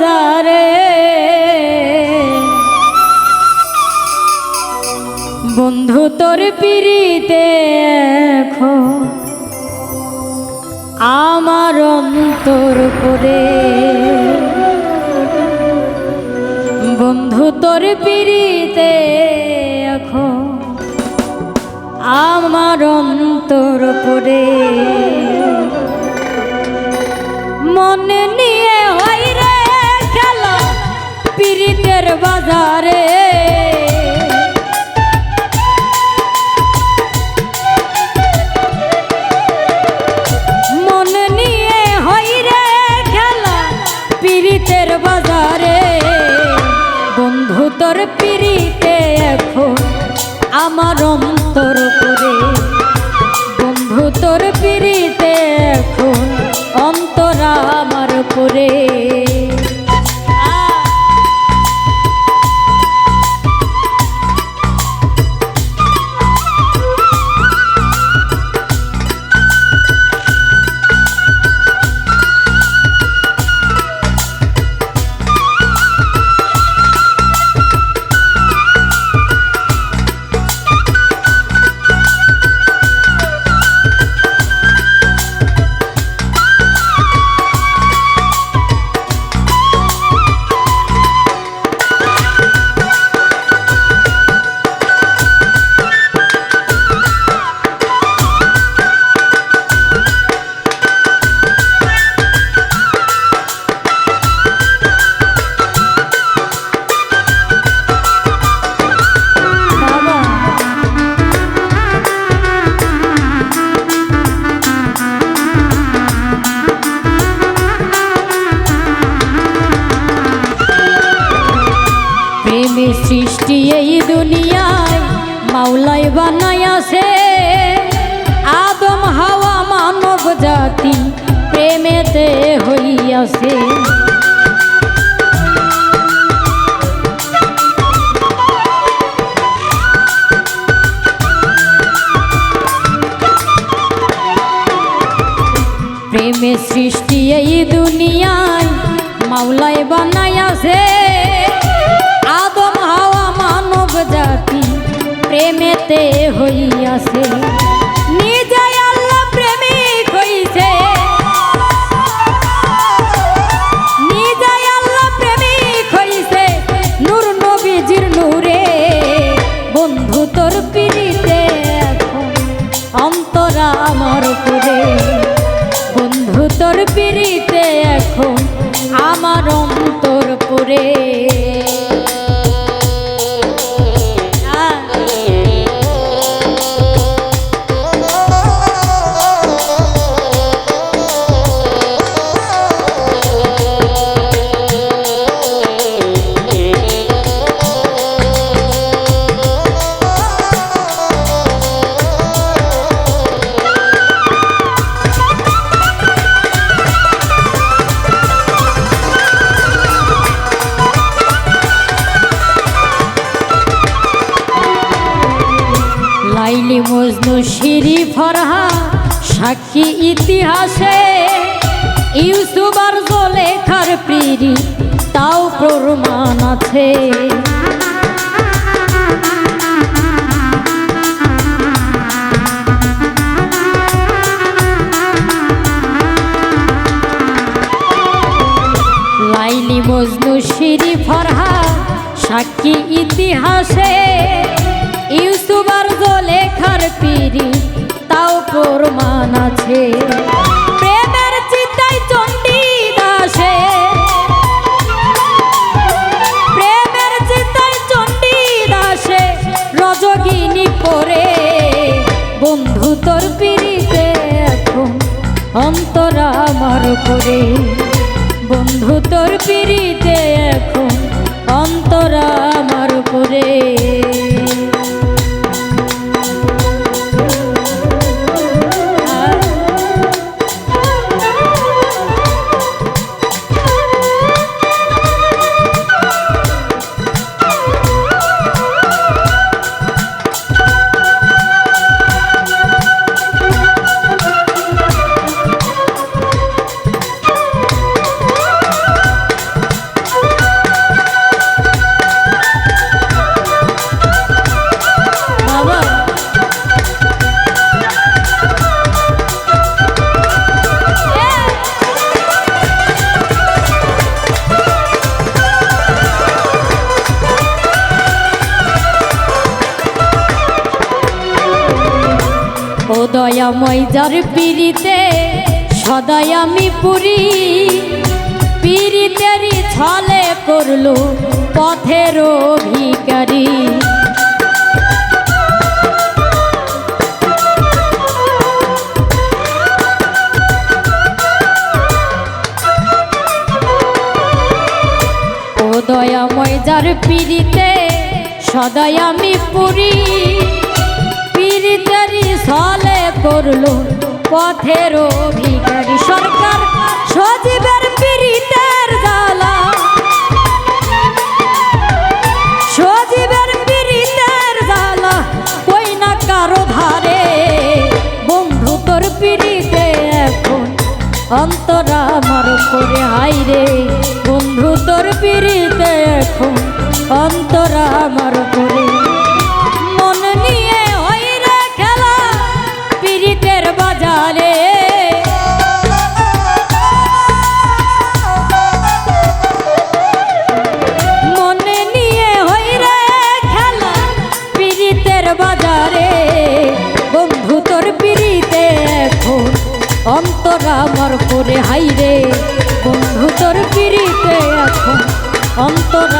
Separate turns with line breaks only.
বাজারে। বন্ধু তোর পিড়িতে এখন আমার অন্তর করে বন্ধু তোর পিড়িতে এখন আমার অন্তর করে মনে বাজারে সৃষ্টি এই দুনিয়ায় মাওলাই বানাইয়াছে আদম, হাওয়া, মানব জাতি প্রেমেতে হইয়াছে। প্রেমে সৃষ্টি এই দুনিয়ায় মাওলাই বানাইয়াছে আদম অন্তর লাইলি মজনু শিরি ফরহা, সাক্ষী ইতিহাসে ইউসুফ আর জলেখার প্রিরি তাও প্রমাণ আছে। লাইলি মজনু শিরি ফরহা, সাক্ষী ইতিহাসে পিরি তাও প্রমাণ আছে। প্রেমের চিতাই চণ্ডী দাসে প্রেমের চিতাই চণ্ডী দাসে রজগিনী করে বন্ধু তোর পিড়িতে এখন অন্তরা আমার করে বন্ধু তোর পিড়িতে এখন দয়াময় যার পিড়িতে, সদাই আমি পুরি। পিড়িতেরই ছলে করল পথের ভিকারি দয়াময় যার পিড়িতে, সদাই আমি পুরি। পিড়িতেরই ছলে করল পথের ভিখারি সরকার। সজীবের পিড়িতের জ্বালা। সজীবের পিড়িতের জ্বালা। কই না কারও ধারে। বন্ধু তোর পিড়িতে এখন অন্তরা আমার করে হাইরে বন্ধু তোর পিড়িতে এখন অন্তরা আমার করে মন নিয়ে করে হাইরে বন্ধু তোর পিড়িতে এখন অন্তর